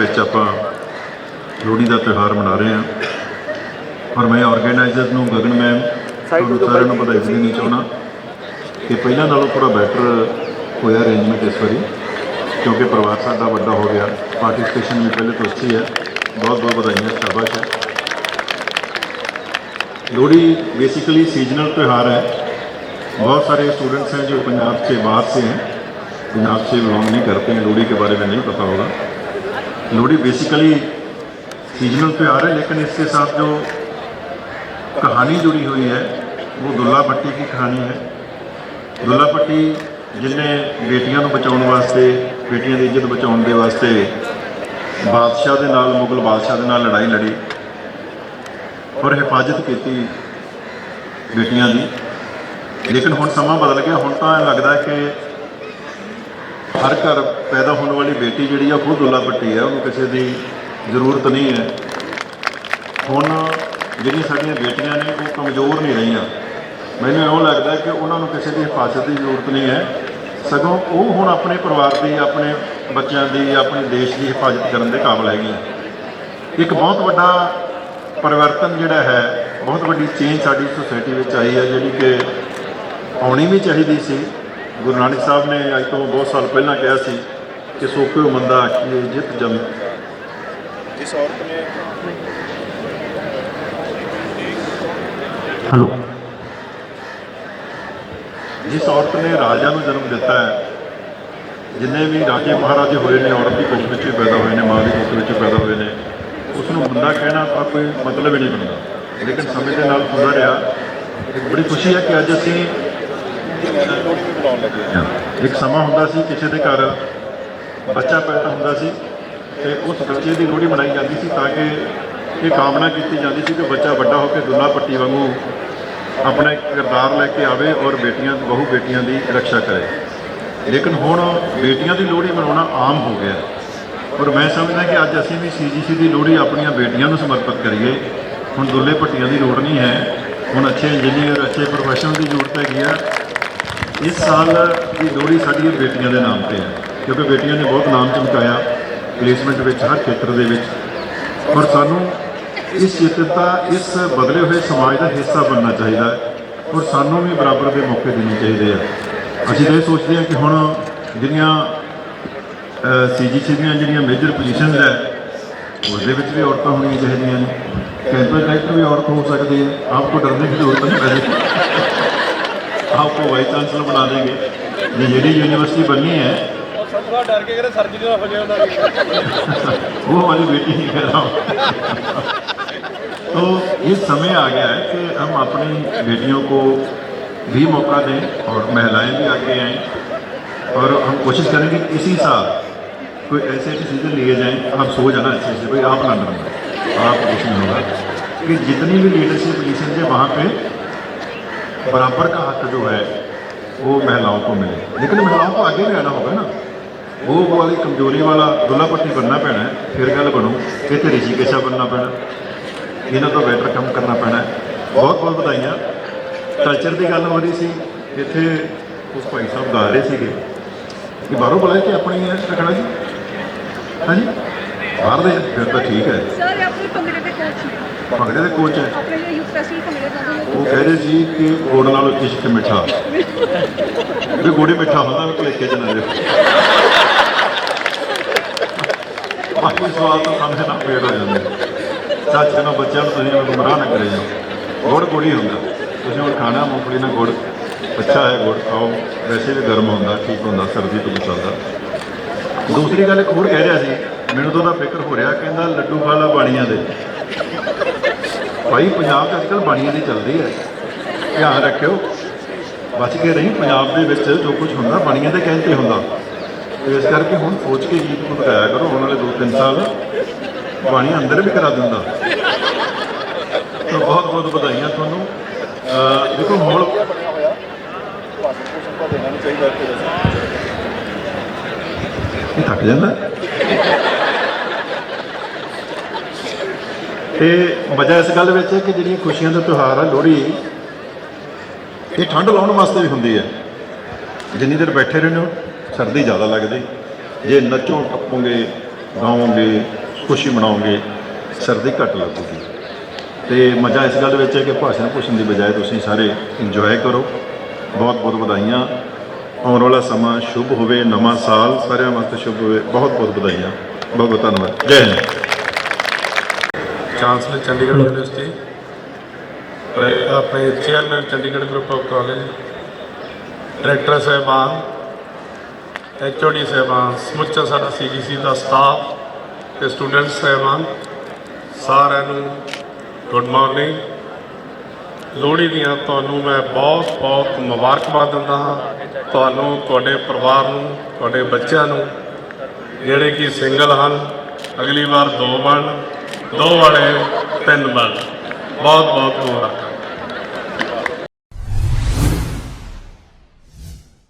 ਵਿੱਚ ਆਪਾਂ ਲੋਹੜੀ ਦਾ ਤਿਉਹਾਰ ਮਨਾ ਰਹੇ ਹਾਂ ਔਰ ਮੈਂ ਆਰਗੇਨਾਈਜ਼ਰ ਨੂੰ ਗਗਨ ਮੈਮ ਤੁਹਾਨੂੰ ਸਾਰਿਆਂ ਨੂੰ ਵਧਾਈ ਦੇਣੀ ਚਾਹੁੰਦਾ ਕਿ ਪਹਿਲਾਂ ਨਾਲੋਂ ਥੋੜਾ ਬੈਟਰ ਹੋਇਆ ਅਰੇਂਜਮੈਂਟ ਇਸ ਵਾਰੀ ਕਿਉਂਕਿ ਪਰਿਵਾਰ ਸਾਡਾ ਵੱਡਾ ਹੋ ਗਿਆ ਪਾਰਟਿਸਪੇਸ਼ਨ ਵੀ ਪਹਿਲੇ ਤੋਂ ਅੱਛੀ ਹੈ ਬਹੁਤ ਬਹੁਤ ਵਧਾਈਆਂ ਸ਼ਾਬਾਸ਼ ਹੈ लोहड़ी बेसिकली सीजनल त्यौहार है बहुत सारे स्टूडेंट्स हैं जो पंजाब से बाहर से हैं पंजाब से बिलोंग नहीं करते हैं लोहड़ी के बारे में नहीं पता होगा लोहड़ी बेसिकली सीजनल त्यौहार है लेकिन इसके साथ जो कहानी जुड़ी हुई है वो दुल्ला भट्टी की कहानी है ਦੁੱਲਾ ਭੱਟੀ ਜਿਹਨੇ ਬੇਟੀਆਂ ਨੂੰ ਬਚਾਉਣ ਵਾਸਤੇ ਬੇਟੀਆਂ ਦੀ ਇੱਜ਼ਤ ਬਚਾਉਣ ਦੇ ਵਾਸਤੇ ਬਾਦਸ਼ਾਹ ਦੇ ਨਾਲ ਮੁਗਲ ਬਾਦਸ਼ਾਹ ਦੇ ਨਾਲ ਲੜਾਈ ਲੜੀ ਔਰ ਹਿਫਾਜ਼ਤ ਕੀਤੀ ਬੇਟੀਆਂ ਦੀ ਲੇਕਿਨ ਹੁਣ ਸਮਾਂ ਬਦਲ ਗਿਆ ਹੁਣ ਤਾਂ ਇਹ ਲੱਗਦਾ ਹੈ ਕਿ ਹਰ ਘਰ ਪੈਦਾ ਹੋਣ ਵਾਲੀ ਬੇਟੀ ਜਿਹੜੀ ਆ ਖੁਦ ਦੁੱਲਾ ਪੱਟੀ ਹੈ ਉਹਨੂੰ ਕਿਸੇ ਦੀ ਜ਼ਰੂਰਤ ਨਹੀਂ ਹੈ। ਹੁਣ ਜਿਹੜੀਆਂ ਸਾਡੀਆਂ ਬੇਟੀਆਂ ਨੇ, ਉਹ ਕਮਜ਼ੋਰ ਨਹੀਂ ਰਹੀਆਂ। ਮੈਨੂੰ ਇਹੋ ਲੱਗਦਾ ਕਿ ਉਹਨਾਂ ਨੂੰ ਕਿਸੇ ਦੀ ਹਿਫਾਜ਼ਤ ਦੀ ਜ਼ਰੂਰਤ ਨਹੀਂ ਹੈ। ਸਗੋਂ ਉਹ ਹੁਣ ਆਪਣੇ ਪਰਿਵਾਰ ਦੀ, ਆਪਣੇ ਬੱਚਿਆਂ ਦੀ, ਆਪਣੇ ਦੇਸ਼ ਦੀ ਹਿਫਾਜ਼ਤ ਕਰਨ ਦੇ ਕਾਬਿਲ ਹੈਗੀਆਂ। ਇੱਕ ਬਹੁਤ ਵੱਡਾ ਪਰਿਵਰਤਨ ਜਿਹੜਾ ਹੈ, ਬਹੁਤ ਵੱਡੀ ਚੇਂਜ ਸਾਡੀ ਸੋਸਾਇਟੀ ਵਿੱਚ ਆਈ ਹੈ, ਜਿਹੜੀ ਕਿ ਆਉਣੀ ਵੀ ਚਾਹੀਦੀ ਸੀ। ਗੁਰੂ ਨਾਨਕ ਸਾਹਿਬ ਨੇ ਅੱਜ ਤੋਂ ਬਹੁਤ ਸਾਲ ਪਹਿਲਾਂ ਕਿਹਾ ਸੀ ਕਿ ਸੋਖਿਓ ਮੰਦਾ ਆਖੀਏ ਜਿਤ ਜਮ। ਜਿਸ ਔਰਤ ਨੇ ਹਲੋ। ਜਿਸ ਔਰਤ ਨੇ ਰਾਜਾ ਨੂੰ ਜਨਮ ਦਿੱਤਾ ਹੈ ਜਿੰਨੇ ਵੀ ਰਾਜੇ ਮਹਾਰਾਜੇ ਹੋਏ ਨੇ ਔਰਤ ਦੀ ਕੁੱਖ ਵਿੱਚ ਹੀ ਪੈਦਾ ਹੋਏ ਨੇ ਮਾਂ ਦੀ ਕੁੱਖ ਵਿੱਚ ਪੈਦਾ ਹੋਏ ਨੇ ਉਸ ਨੂੰ ਬੰਦਾ ਕਹਿਣਾ ਤਾਂ ਕੋਈ ਮਤਲਬ ਹੀ ਨਹੀਂ ਬਣਦਾ। ਲੇਕਿਨ ਸਮੇਂ ਦੇ ਨਾਲ ਹੁੰਦਾ ਰਿਹਾ। ਬੜੀ ਖੁਸ਼ੀ ਹੈ ਕਿ ਅੱਜ ਅਸੀਂ ਲੋਹੜੀ ਵੀ ਬਣਾਉਣ ਲੱਗੇ ਆ। ਇੱਕ ਸਮਾਂ ਹੁੰਦਾ ਸੀ ਕਿਸੇ ਦੇ ਘਰ ਬੱਚਾ ਪੈਦਾ ਹੁੰਦਾ ਸੀ ਤੇ ਉਸ ਬੱਚੇ ਦੀ ਲੋਹੜੀ ਮਨਾਈ ਜਾਂਦੀ ਸੀ ਤਾਂ ਕਿ ਇਹ ਕਾਮਨਾ ਕੀਤੀ ਜਾਂਦੀ ਸੀ ਕਿ ਬੱਚਾ ਵੱਡਾ ਹੋ ਕੇ ਦੁੱਲਾ ਪੱਟੀ ਵਾਂਗੂ ਆਪਣਾ ਇੱਕ ਕਿਰਦਾਰ ਲੈ ਕੇ ਆਵੇ ਔਰ ਬੇਟੀਆਂ, ਬਹੁ ਬੇਟੀਆਂ ਦੀ ਰੱਖਿਆ ਕਰੇ ਲੇਕਿਨ ਹੁਣ ਬੇਟੀਆਂ ਦੀ ਲੋਹੜੀ ਮਨਾਉਣਾ ਆਮ ਹੋ ਗਿਆ ਹੈ। ਔਰ ਮੈਂ ਸਮਝਦਾ ਕਿ ਅੱਜ ਅਸੀਂ ਵੀ ਸੀਜੀਸੀ ਦੀ ਲੋਹੜੀ ਆਪਣੀਆਂ ਬੇਟੀਆਂ ਨੂੰ ਸਮਰਪਿਤ ਕਰੀਏ ਹੁਣ ਦੁੱਲੇ ਭੱਟੀਆਂ ਦੀ ਲੋੜ ਨਹੀਂ ਹੈ ਹੁਣ ਅੱਛੇ ਇੰਜੀਨੀਅਰ ਅੱਛੇ ਪ੍ਰੋਫੈਸ਼ਨਲ ਦੀ ਜ਼ਰੂਰਤ ਹੈਗੀ ਆ ਇਸ ਸਾਲ ਦੀ ਲੋਹੜੀ ਸਾਡੀਆਂ ਬੇਟੀਆਂ ਦੇ ਨਾਮ ਤੇ ਹੈ, ਕਿਉਂਕਿ ਬੇਟੀਆਂ ਨੇ ਬਹੁਤ ਨਾਮ ਚਮਕਾਇਆ ਪਲੇਸਮੈਂਟ ਵਿੱਚ, ਹਰ ਖੇਤਰ ਦੇ ਵਿੱਚ। ਔਰ ਸਾਨੂੰ ਇਸ ਚੇਤਨਤਾ, ਇਸ ਬਦਲੇ ਹੋਏ ਸਮਾਜ ਦਾ ਹਿੱਸਾ ਬਣਨਾ ਚਾਹੀਦਾ ਹੈ ਔਰ ਸਾਨੂੰ ਵੀ ਬਰਾਬਰ ਦੇ ਮੌਕੇ ਦੇਣੇ ਚਾਹੀਦੇ ਆ। ਅਸੀਂ ਇਹ ਸੋਚਦੇ ਹਾਂ ਕਿ ਹੁਣ ਜਿਹੜੀਆਂ ਸੀਜੀਸੀ ਦੀਆਂ ਜਿਹੜੀਆਂ ਮੇਜਰ ਪੋਜੀਸ਼ਨਸ ਹੈ, ਉਹਦੇ ਵਿੱਚ ਵੀ ਔਰਤਾਂ ਹੋਣੀਆਂ ਚਾਹੀਦੀਆਂ ਨੇ। ਕੈਂਪਸ ਡਾਇਰੈਕਟਰ ਵੀ ਔਰਤ ਹੋ ਸਕਦੀ ਹੈ। ਆਪਕੋ ਡਰਨੇ ਦੀ ਜ਼ਰੂਰਤ ਨਹੀਂ ਪੈਂਦੀ। आपको वाइस चांसलर तो बना देंगे। ये जेडी यूनिवर्सिटी बननी है। वो हमारी बेटी नहीं कह रहा हूँ। तो ये समय आ गया है कि हम अपनी बेटियों को भी मौका दें और महिलाएँ भी आगे आएँ। और हम कोशिश करेंगे कि इसी साल कोई ऐसे डिसीज़न लिए जाएँ। आप सो जाना अच्छे से। भाई आप ना डरना आप कुछ नहीं होगा। कि जितनी भी लीडरशिप पोजिशन है वहाँ पे बराबर का हक जो है वो महिलाओं को मिले लेकिन महिलाओं को आगे भी आना होगा ना वो वाली कमजोरी वाला दुल्ला पट्टी बनना पैना है फिर गल बनू ਇੱਥੇ ਰਿਸ਼ੀਕੇਸ਼ਾ बनना ਪੈਣਾ ਇਹਨਾਂ ਤੋਂ ਬੈਟਰ ਕੰਮ ਕਰਨਾ ਪੈਣਾ ਹੈ ਬਹੁਤ ਬਹੁਤ ਵਧਾਈਆਂ ਕਲਚਰ ਦੀ ਗੱਲ ਹੋ ਰਹੀ ਸੀ ਇੱਥੇ ਉਸ ਭਾਈ ਸਾਹਿਬ ਗਾ ਰਹੇ ਸੀਗੇ ਕਿ ਬਾਹਰੋਂ ਬੁਲਾਏ ਕਿ ਆਪਣੀ ਹੈ ਰੱਖਣਾ ਜੀ ਹਾਂਜੀ ਬਾਹਰ ਦੇ ਫਿਰ ਤਾਂ ਠੀਕ ਹੈ। ਸਰ ਇਹ ਆਪਣੇ ਭੰਗੜੇ ਦੇ ਕੋਚ ਨੇ। ਭੰਗੜੇ ਦੇ ਕੋਚ ਹੈ। ਆਪਣੇ ਲਈ ਯੂਪੀਐਸਸੀ ਭੰਗੜੇ ਦਾ ਉਹ ਕਹਿ ਰਹੇ ਸੀ ਕਿ ਗੁੜ ਨਾਲੋਂ ਇਸ਼ਕ ਮਿੱਠਾ। ਵੀ ਗੁੜੀ ਮਿੱਠਾ ਹੁੰਦਾ ਵੀ ਭਲੇਖੇ ਚ ਨਾ ਜਾਓ ਬਾਕੀ ਸਵਾਲ ਤਾਂ ਸਮਝ ਨਾ ਪੇੜ ਹੋ ਜਾਂਦੇ। ਸੱਚ ਨੂੰ ਬੱਚਿਆਂ ਨੂੰ ਤੁਸੀਂ ਗੁੰਮਰਾਹ ਨਾ ਕਰੇ ਜਾਓ ਗੁੜ ਗੁੜੀ ਹੁੰਦਾ। ਤੁਸੀਂ ਹੁਣ ਖਾਣਾ ਮੂੰਗਫਲੀ ਨਾਲ ਗੁੜ। ਅੱਛਾ ਹੈ ਗੁੜ ਖਾਓ। ਵੈਸੇ ਵੀ ਗਰਮ ਹੁੰਦਾ ਠੀਕ ਹੁੰਦਾ ਸਰਦੀ ਤੋਂ ਬਚਾਉਂਦਾ। ਦੂਸਰੀ ਗੱਲ ਇੱਕ ਹੋਰ ਕਹਿ ਰਿਹਾ ਸੀ। ਮੈਨੂੰ ਤਾਂ ਉਹਦਾ ਫਿਕਰ ਹੋ ਰਿਹਾ ਕਹਿੰਦਾ ਲੱਡੂ ਖਾ ਲਾ ਬਾਣੀਆਂ ਦੇ। ਭਾਈ, ਪੰਜਾਬ 'ਚ ਅੱਜਕੱਲ ਬਾਣੀਆਂ ਦੀ ਚੱਲਦੀ ਹੈ। ਧਿਆਨ ਰੱਖਿਓ। ਬਚ ਕੇ ਰਹੀ ਪੰਜਾਬ ਦੇ ਵਿੱਚ ਜੋ ਕੁਝ ਹੁੰਦਾ, ਬਾਣੀਆਂ ਦੇ ਕਹਿੰਦੇ ਹੁੰਦਾ। ਇਸ ਕਰਕੇ ਹੁਣ ਸੋਚ ਕੇ ਗੀਤ ਗੁੱਤ ਗਾਇਆ ਕਰੋ ਉਹਨਾਂ ਵਾਲੇ 2-3 ਸਾਲ ਬਾਣੀ ਅੰਦਰ ਵੀ ਕਰਾ ਦਿੰਦਾ। ਤਾਂ ਬਹੁਤ ਬਹੁਤ ਵਧਾਈਆਂ ਤੁਹਾਨੂੰ। ਦੇਖੋ ਮੋਲ ਇਹ ਥੱਕ ਜਾਂਦਾ। ਤੇ ਵਜ੍ਹਾ ਇਸ ਗੱਲ ਵਿੱਚ ਹੈ ਕਿ ਜਿਹੜੀਆਂ ਖੁਸ਼ੀਆਂ ਦਾ ਤਿਉਹਾਰ ਆ, ਲੋਹੜੀ, ਇਹ ਠੰਡ ਲਾਉਣ ਵਾਸਤੇ ਵੀ ਹੁੰਦੀ ਹੈ। ਜਿੰਨੀ ਦੇਰ ਬੈਠੇ ਰਹਿੰਦੇ ਹੋ, ਸਰਦੀ ਜ਼ਿਆਦਾ ਲੱਗਦੀ। ਜੇ ਨੱਚੋ, ਟੱਪੋਗੇ, ਗਾਓਗੇ, ਖੁਸ਼ੀ ਮਨਾਓਗੇ, ਸਰਦੀ ਘੱਟ ਲੱਗੂਗੀ। ਤੇ ਮਜ਼ਾ ਇਸ ਗੱਲ ਵਿੱਚ ਹੈ ਕਿ ਭਾਸ਼ਣ ਭੂਸ਼ਣ ਦੀ ਬਜਾਏ ਤੁਸੀਂ ਸਾਰੇ ਇੰਜੋਏ ਕਰੋ। ਬਹੁਤ ਬਹੁਤ ਵਧਾਈਆਂ। ਆਉਣ ਵਾਲਾ ਸਮਾਂ ਸ਼ੁਭ ਹੋਵੇ, ਨਵਾਂ ਸਾਲ ਸਾਰਿਆਂ ਵਾਸਤੇ ਸ਼ੁਭ ਹੋਵੇ। ਬਹੁਤ ਬਹੁਤ ਵਧਾਈਆਂ। ਬਹੁਤ ਬਹੁਤ ਧੰਨਵਾਦ। ਜੈ ਹਿੰਦ। ਚਾਂਸਲਰ ਚੰਡੀਗੜ੍ਹ ਯੂਨੀਵਰਸਿਟੀ ਆਪਣੇ chairman Chandigarh group of college director ਸਾਹਿਬਾਨ ਐਚਓਡੀ ਸਾਹਿਬਾਨ ਸਮੁੱਚਾ ਸਾਡਾ ਸੀਜੀਸੀ ਦਾ ਸਟਾਫ ਤੇ ਸਟੂਡੈਂਟ ਸਾਹਿਬਾਨ ਸਾਰਿਆਂ ਨੂੰ ਗੁੱਡ ਮਾਰਨਿੰਗ ਲੋਹੜੀ ਦੀਆਂ ਤੁਹਾਨੂੰ ਮੈਂ ਬਹੁਤ ਬਹੁਤ ਮੁਬਾਰਕਬਾਦ ਦਿੰਦਾ ਹਾਂ ਤੁਹਾਨੂੰ ਤੁਹਾਡੇ ਪਰਿਵਾਰ ਨੂੰ ਤੁਹਾਡੇ ਬੱਚਿਆਂ ਨੂੰ ਜਿਹੜੇ ਕਿ ਸਿੰਗਲ ਹਨ ਅਗਲੀ ਵਾਰ ਦੋ ਬਣ ਦੋ ਵਾਲੇ ਤਿੰਨ ਵਾਲੇ। ਬਹੁਤ ਬਹੁਤ ਮੁਬਾਰਕਾਂ।